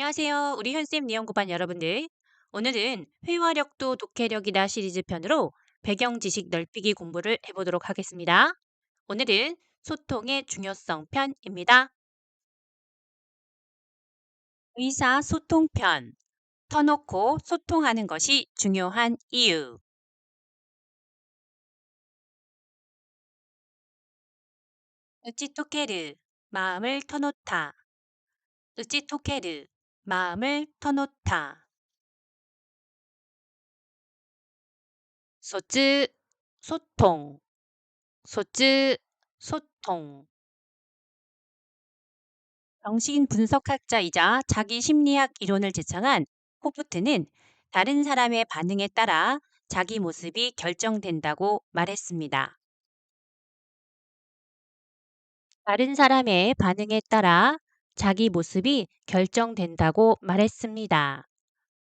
안녕하세요. 우리 현쌤 니연고반 여러분들. 오늘은 회화력도 독해력이다 시리즈 편으로 배경 지식 넓히기 공부를 해보도록 하겠습니다. 오늘은 소통의 중요성 편입니다. 의사소통 편. 터놓고 소통하는 것이 중요한 이유. 으찌토케르, 마음을 터놓다. 으찌토케르, 마음을 터놓다. 소쯔, 소통. 소쯔, 소통. 정신 분석학자이자 자기 심리학 이론을 제창한 호프트는 다른 사람의 반응에 따라 자기 모습이 결정된다고 말했습니다. 다른 사람의 반응에 따라 자기 모습이 결정된다고 말했습니다.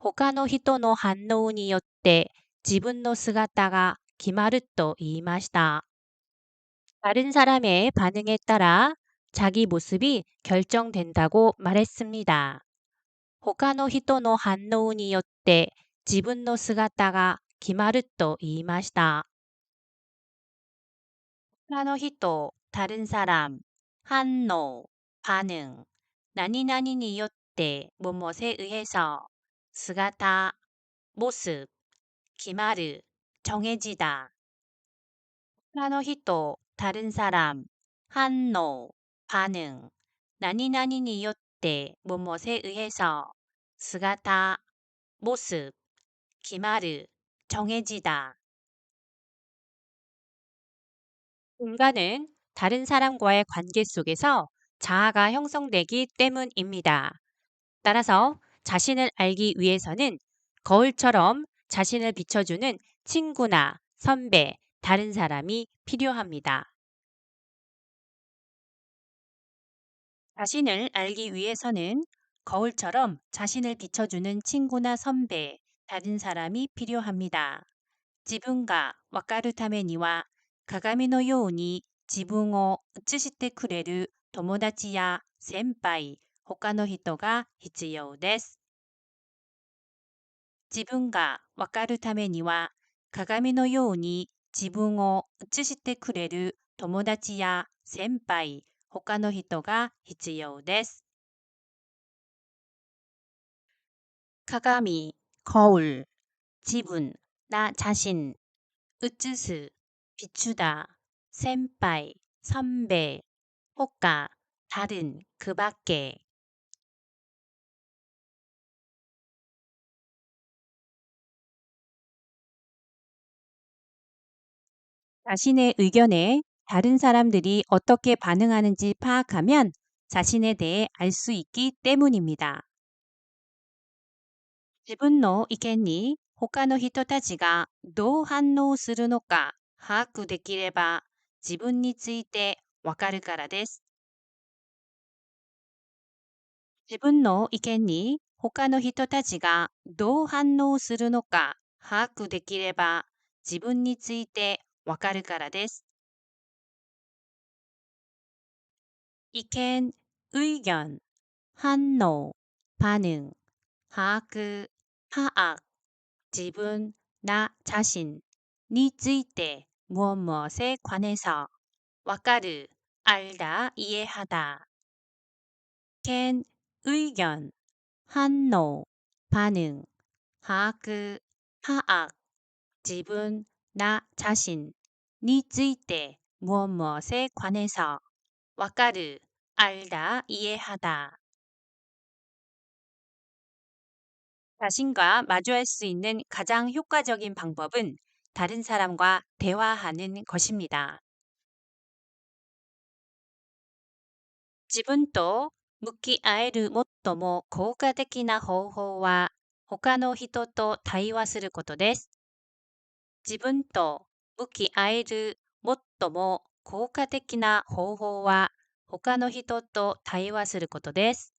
他の人の反応によって自分の姿が決まると言いました. 다른 사람의 반응에 따라 자기 모습이 결정된다고 말했습니다. 他の人の反応によって自分の姿が決まると言いました. 他の人, 다른 사람, 反応, 반응, 나니나니に よって 뭐뭇에 의해서, 姿, 모습, 決まる, 정해지다. 他の人, 다른 사람, 反応, 반응, 나니나니に よって 뭐뭇에 의해서, 姿, 모습, 決まる, 정해지다. 인간은 다른 사람과의 관계 속에서 자아가 형성되기 때문입니다. 따라서 자신을 알기 위해서는 거울처럼 자신을 비춰주는 친구나 선배, 다른 사람이 필요합니다. 자신을 알기 위해서는 거울처럼 자신을 비춰주는 친구나 선배, 다른 사람이 필요합니다. 自分がわかるためには 鏡のように自分を映してくれる 友達や先輩、他の人が必要です。自分がわかるためには鏡のように自分を映してくれる友達や先輩、他の人が必要です。鏡、거울 지분, 나 자신, 으쯔스, 비추다, 센파이, 선배, 호가, 다른, 그 밖에. 자신의 의견에 다른 사람들이 어떻게 반응하는지 파악하면 자신에 대해 알 수 있기 때문입니다. 自分の意見に他の人たちがどう反応するのか把握できれば自分について わかるからです。自分の意見に他の人たちがどう反応するのか把握できれば自分についてわかるからです。意見、의견反応、반응把握、把握自分、나자신について 무엇 무엇에 관해서 와까르 알다 이해하다 캔 의견 한노 반응 하크 파악 지분 나 자신 니ついて 무엇 무엇에 관해서 와까르 알다 이해하다 자신과 마주할 수 있는 가장 효과적인 방법은 다른 사람과 대화하는 것입니다. 自分と向き合える最も効果的な方法は他の人と対話することです。自分と向き合える最も効果的な方法は他の人と対話することです。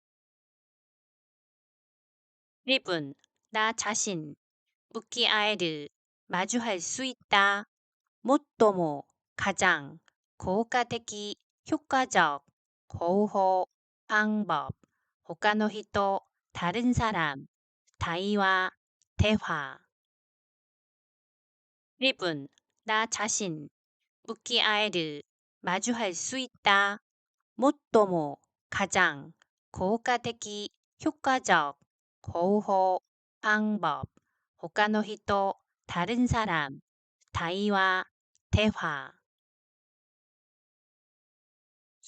나 자신 마주할 수 있다. 못도모 가장 고가되기 효과적 고호 방법 他の人 다른 사람, 다이와, 대화. 1분, 나 자신, 묻기아에르, 마주할 수 있다. 못도모, 가장, 고가되기, 효과적, 고호, 방법, 호카노히토, 다른 사람, 다이와, 대화.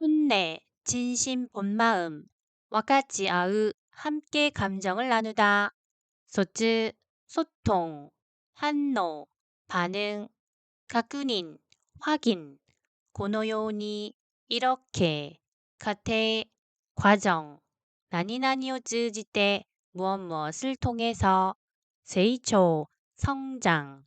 혼내, 진심, 본마음, 와카치아우, 함께 감정을 나누다. 소츠, 소통, 한노, 반응, 가꾸닌, 확인, 고노요니, 이렇게, 가테, 과정, 나니나니오 즈지때 무엇 무엇을 통해서 세이초, 성장,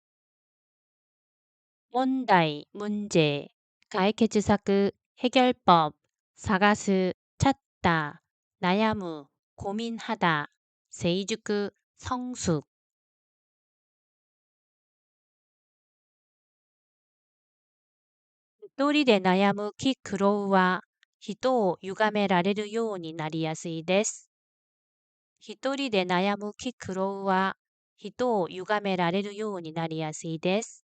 問題, 문제,解決策, 해결법, 사가스, 찾다, 나야무, 고민하다, 세이주크, 성숙. 一人で悩む気苦労は人を歪められるようになりやすいです。一人で悩む気苦労は人を歪められるようになりやすいです。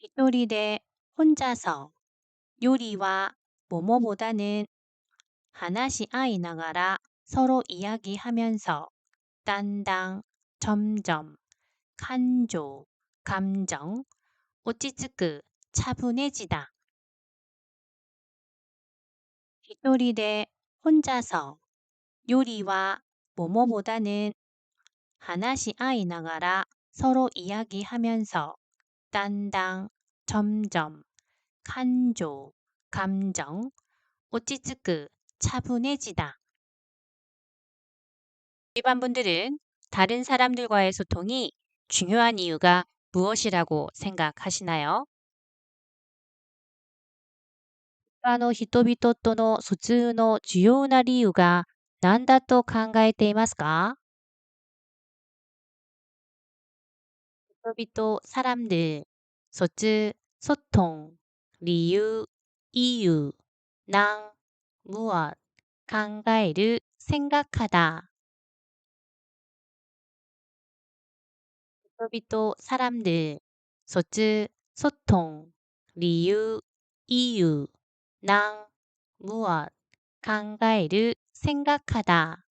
히토리데 혼자서 요리와 뭐뭐보다는 하나씩 아이 나가라 서로 이야기하면서 딴당, 점점, 간조 감정, 오찌츠크, 차분해지다. 히토리데 혼자서 요리와 뭐뭐보다는 하나씩 아이 나가라 서로 이야기하면서 단당 점점 간조 감정 오치츠크 차분해지다 일반 분들은 다른 사람들과의 소통이 중요한 이유가 무엇이라고 생각하시나요? 他の人々との疎通の重要な理由が何だと考えていますか 소비도 사람들, 소즈 소통, 리유 이유, 낭 무엇, 강가에르 생각하다. 소비도 사람들, 소즈 소통, 리유 이유, 낭 무엇, 강가에르 생각하다.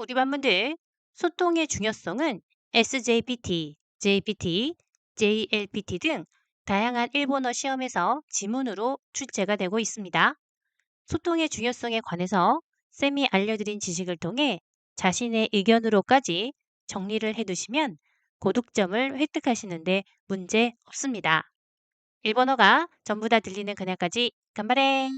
우리 반문들 소통의 중요성은 SJPT, JPT, JLPT 등 다양한 일본어 시험에서 지문으로 출제가 되고 있습니다. 소통의 중요성에 관해서 쌤이 알려드린 지식을 통해 자신의 의견으로까지 정리를 해두시면 고득점을 획득하시는데 문제 없습니다. 일본어가 전부 다 들리는 그날까지 간바레!